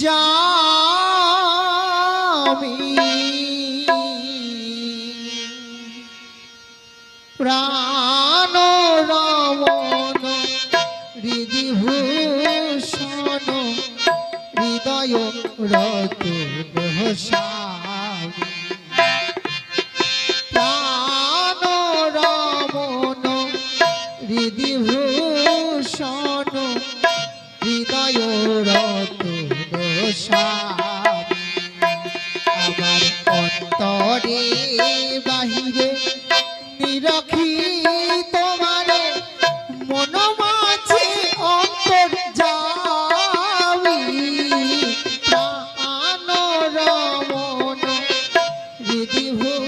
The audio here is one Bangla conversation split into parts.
যামি প্রাণ রমন হৃদিভূষণ হৃদয় রত হসা বিধি ভুল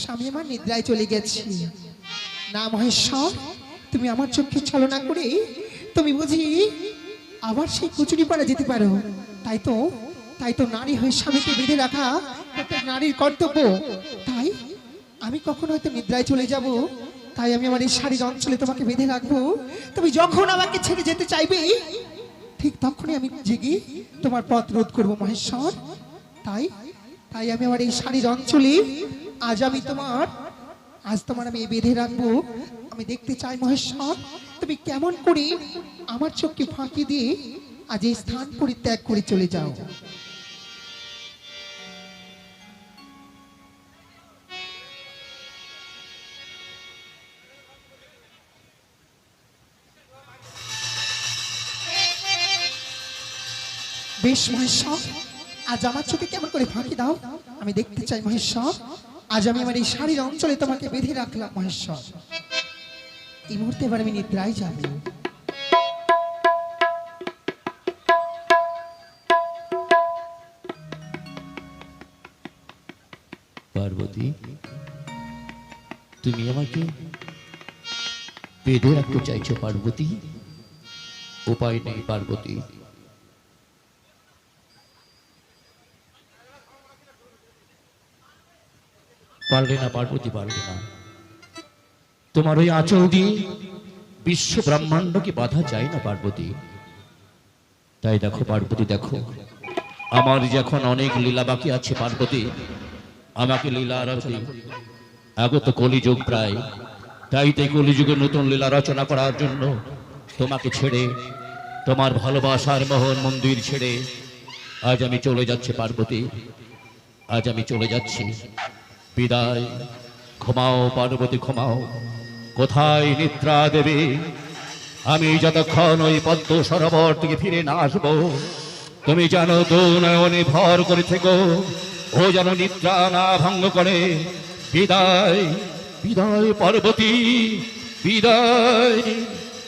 স্বামী আমার নিদ্রায় চলে গেছি। না মহেশ্বর তুমি আমার চোখকে ছলনা করে তুমি বুঝি আবার সেই কুচুরি পাড়া যেতে পারো। তাই তো তাই তো নারী হয়ে স্বামীকে বেঁধে রাখা একটা নারীর কর্তব্য। তাই আমি কখন হয়তো নিদ্রায় চলে যাব। তাই আমি আমার এই শাড়ির অঞ্চলে তোমাকে বেঁধে রাখব। তুমি যখন আমাকে ছেড়ে যেতে চাইবে, ঠিক তখনই আমি জেগে তোমার পথ রোধ করব মহেশ্বর। তাই তাই আমি আমার এই শাড়ির অঞ্চলে আজ আমি তোমার, আজ তোমার আমি বেঁধে রাখব। আমি দেখতে চাই মহেশ্বর, তুমি কেমন করে আমার চোখকে ফাঁকি দিয়ে আজ এই স্থান পরিত্যাগ করে চলে যাও। বেশ মহেশ্বর, আজ আমার চোখে কেমন করে ফাঁকি দাও। আমি দেখতে চাই মহেশ্বর আজ আমি আমার এই শাড়ির অঞ্চলে তোমাকে বেঁধে রাখলাম, মহেশ্বর। এই মুহূর্তে এবার আমি নিদ্রায় যাব। পার্বতী, তুমি আমাকে বেঁধে রাখতে চাইছো পার্বতী? উপায় নেই পার্বতী। পারলে না, পার্বতী পারলে না। তোমার ওই আঁচল দিয়ে বিশ্ব ব্রহ্মাণ্ডকে বাধা যায় না, পার্বতী। তাই দেখো, পার্বতী, দেখো। আমার যখন অনেক লীলা বাকি আছে, পার্বতী, আমাকে লীলা রচনা আগত কলিযুগ প্রায়। তাই তাই কলিযুগে নতুন লীলা রচনা করার জন্য তোমাকে ছেড়ে, তোমার ভালোবাসার মোহন মন্দির ছেড়ে, আজ আমি চলে যাচ্ছি, পার্বতী। আজ আমি চলে যাচ্ছি। বিদায়। ঘুমাও পার্বতী, ঘুমাও। কোথায় নিদ্রা দেবে? আমি যতক্ষণ ওই পদ্ম সরোবর থেকে ফিরে না আসব, তুমি জানো দু ভর করে থেকো, ও যেন নিদ্রা না ভঙ্গ করে। বিদায় বিদায় পার্বতী, বিদায়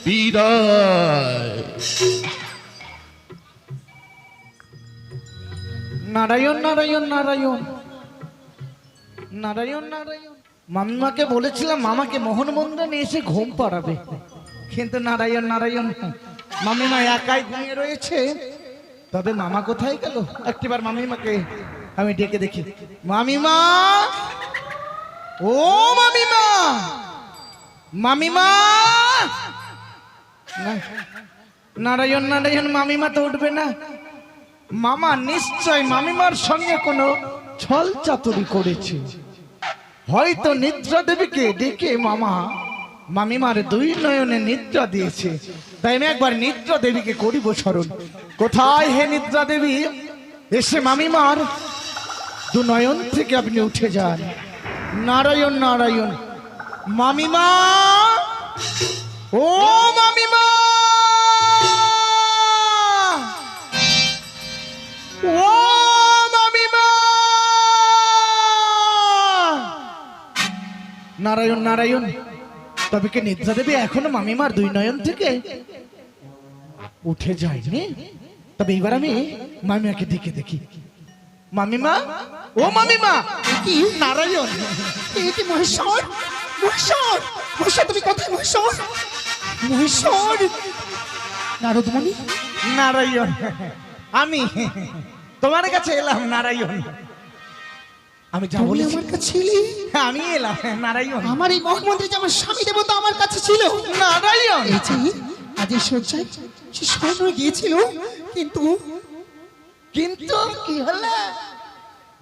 বিদায়। নারায়ণ নারায়ণ নারায়ণ। নারায়ণ নারায়ণ। মামিমাকে বলেছিলাম, মামাকে মোহন মন্দিরে এসে ঘুম পাড়াবে। কিন্তু নারায়ণ নারায়ণ, মামিমা একাই ঘুমিয়ে রয়েছে। তবে মামা কোথায় গেল? একটিবার মামিমাকে আমি ডেকে দেখি। মামিমা! ও মামিমা! মামিমা! নারায়ণ নারায়ণ, মামিমা তো উঠবে না। মামা নিশ্চয় মামিমার সঙ্গে কোনো ছল চাতুরি করেছে। হয়তো নিদ্রা দেবীকে ডেকে মামা, মামিমার দুই নয়নে নিদ্রা দিয়েছে। তাই আমি একবার নিদ্রা দেবীকে করিব স্মরণ। কোথায় হে নিদ্রা দেবী? এসে মামিমার দু নয়ন থেকে আপনি উঠে যান। নারায়ণ নারায়ণ। মামিমা! ও মামিমা! নারায়ণ নারায়ণ। তবে কি নিদ্রা দেবী এখনও মামিমার দুই নয়ন থেকে উঠে যায়নি? তবে এবার আমি মামিমাকে দেখে দেখি। মামিমা? ও মামিমা! কি নারায়ণ? এই কি মহেশ্বর? মহেশ্বর! মহেশ্বর, তুমি কোথায়? মহেশ্বর! মহেশ্বর! নারায়ণ। আমি তোমার কাছে এলাম, নারায়ণ। আমি যা বলেছি আমার কাছে ছিলে আমি এলাম। নারায়ণ। আমার এই মহামন্ত্রী যে আমার স্বামী দেবতা আমার কাছে ছিল। নারায়ণ। এই যে আজ এই শয্যায় সে গিয়েছিল কিন্তু কিন্তু কি হলো?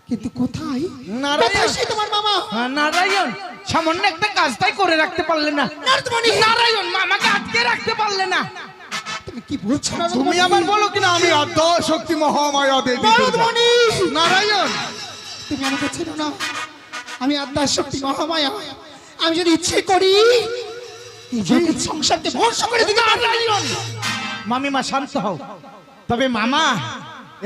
কিন্তু কোথায়? নারায়ণ। সে তোমার মামা হ্যাঁ, নারায়ণ। সামান্য একটা কাজটাই করে রাখতে পারলে না। নারদমণি। নারায়ণ মামাকে আটকে রাখতে পারলে না। তুমি কি বলছো? তুমি? আবার বলো কিনা আমি অর্ধ শক্তি মহামায়া দেবী নারায়ণ। তুমি আমাকে চেনো না। আমি আত্মার শক্তি মহামায়া। আমি যদি ইচ্ছে করি সংসারকে ধ্বংস করে দিতে পারি। মামিমা শান্ত হও। তবে মামা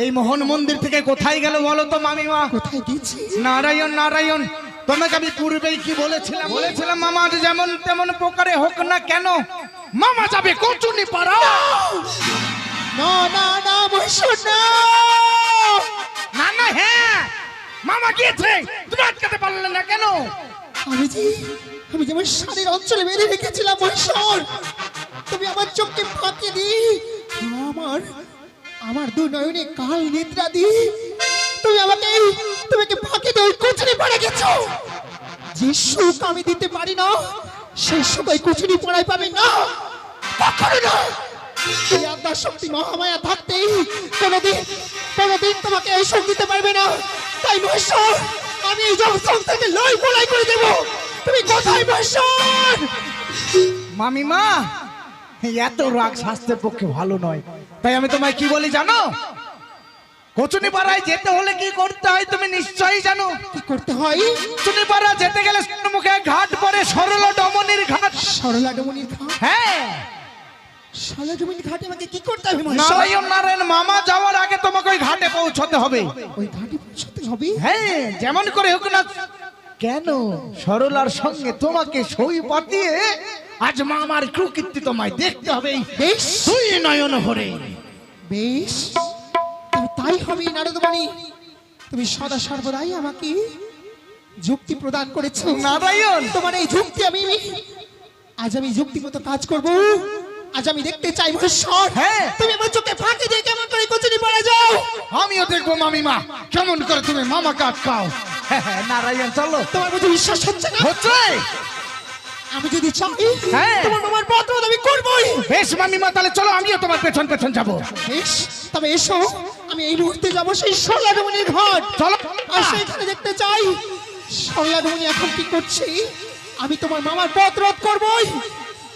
এই মোহন মন্দির থেকে কোথায় গেল বলো তো মামিমা? কোথায় গেছি? নারায়ণ নারায়ণ তোমাকে আমি পূর্বেই কি বলেছিলাম? বলেছিলাম মামা যেমন তেমন প্রকারে হোক না কেন মামা যাবে কচুনি পাড়া। না না না মহেশ্বর না। না না হ্যাঁ। মামা গিয়েছে। তুমি আটকাতে পারলে না কেন? আমি যে আমি যে আমার শাড়ির অঞ্চলে বেঁধে রেখেছিলাম, মহেশ্বর। তুমি আমার চোখকে ফাঁকি দি। আমার আমার দু নয়নে কাল নিদ্রা দি। তুমি আমাকে তুমি কি ফাঁকি দিয়ে কুচুরি পড়ে গেছো? যে সুখ আমি দিতে পারি না, সেই সুখ ওই কুচুরি পড়াই পাবে না। কখনো না। এই আত্মার শক্তি মহামায়া থাকতেই কোনোদিন কোনোদিন তোমাকে এই সুখ দিতে পারবে না। তাই মহেশ্বর আমি এই জগৎ থেকে লই পলাই করে দেব। তুমি কোথায় মহেশ্বর? মামিমা এত রাগ স্বাস্থ্যের পক্ষে ভালো নয়। তাই আমি তোমায় কি বলি জানো? কচুনি পাড়ায় যেতে হলে কি করতে হয় তুমি নিশ্চয়ই জানো? কি করতে হয়? কচুনি পাড়া যেতে গেলে মুখে ঘাট পরে সরল ডমনির ঘাট। সরলা ডমনির ঘাট? হ্যাঁ। ঘাটে আমাকে কি করতে হবে নারায়ণ নারায়ণ মামা যাওয়ার আগে তোমাকে ওই ঘাটে পৌঁছতে হবে। ওই ঘাটে পৌঁছতে হবে? হ্যাঁ যেমন করে হোক না। কেন? সরলার সঙ্গে তোমাকে সই পাতিয়ে আজ মামার কুকীর্তি তোমায় দেখতে হবে। বেশ। তুই নয়ন ভরে। বেশ। তাই হবে নারদমণি। তুমি সদা সর্বদাই আমাকে যুক্তি প্রদান করেছ। নারায়ণ! তোমার এই যুক্তি আমি আজ আমি যুক্তি মতো কাজ করব। আজ আমি দেখতে চাই মহেশ্বর হ্যাঁ। তুমি আমার চোখে ফাঁকি দিয়ে কেমন করে কচুরি পড়ে যাও। আমিও দেখব মামিমা কেমন করে তুমি মামাকে আটকাও হ্যাঁ, হ্যাঁ, নারায়ণ চলো। তোমার বুঝি বিশ্বাস হচ্ছে না? হচ্ছে? আমি যদি চাই হ্যাঁ। তোমার মামার পত্র আমি করবই। বেশ মামিমা তাহলে চলো আমিও তোমার পেছন পেছন যাব। বেশ তবে এসো আমি এই মুহূর্তে যাব সেই সরলাডমনির ঘর। চলো। আর সেইখানে দেখতে চাই সরলাডমনি এখন কি করছি? আমি তোমার মামার পথ রোধ করবই।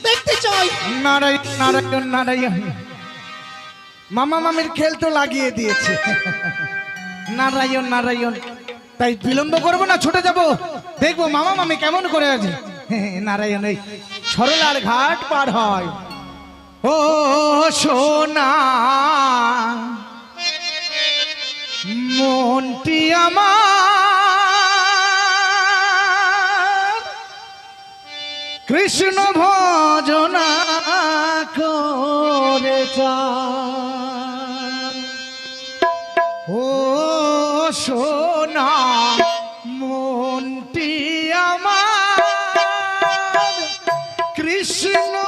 দেখতে চাই। নারায়ণ নারায়ণ নারায়ণ। মামা মামির খেল তো লাগিয়ে দিয়েছে। নারায়ণ নারায়ণ। তাই বিলম্ব করব না, ছুটে যাব। দেখব মামা মামি কেমন করে আছে। নারায়ণ, এই সরলার ঘাট পার হয়। ও সোনা, মনটি আমার কৃষ্ণ ভজনা করে ও সোনা মন্টি আমার। কৃষ্ণ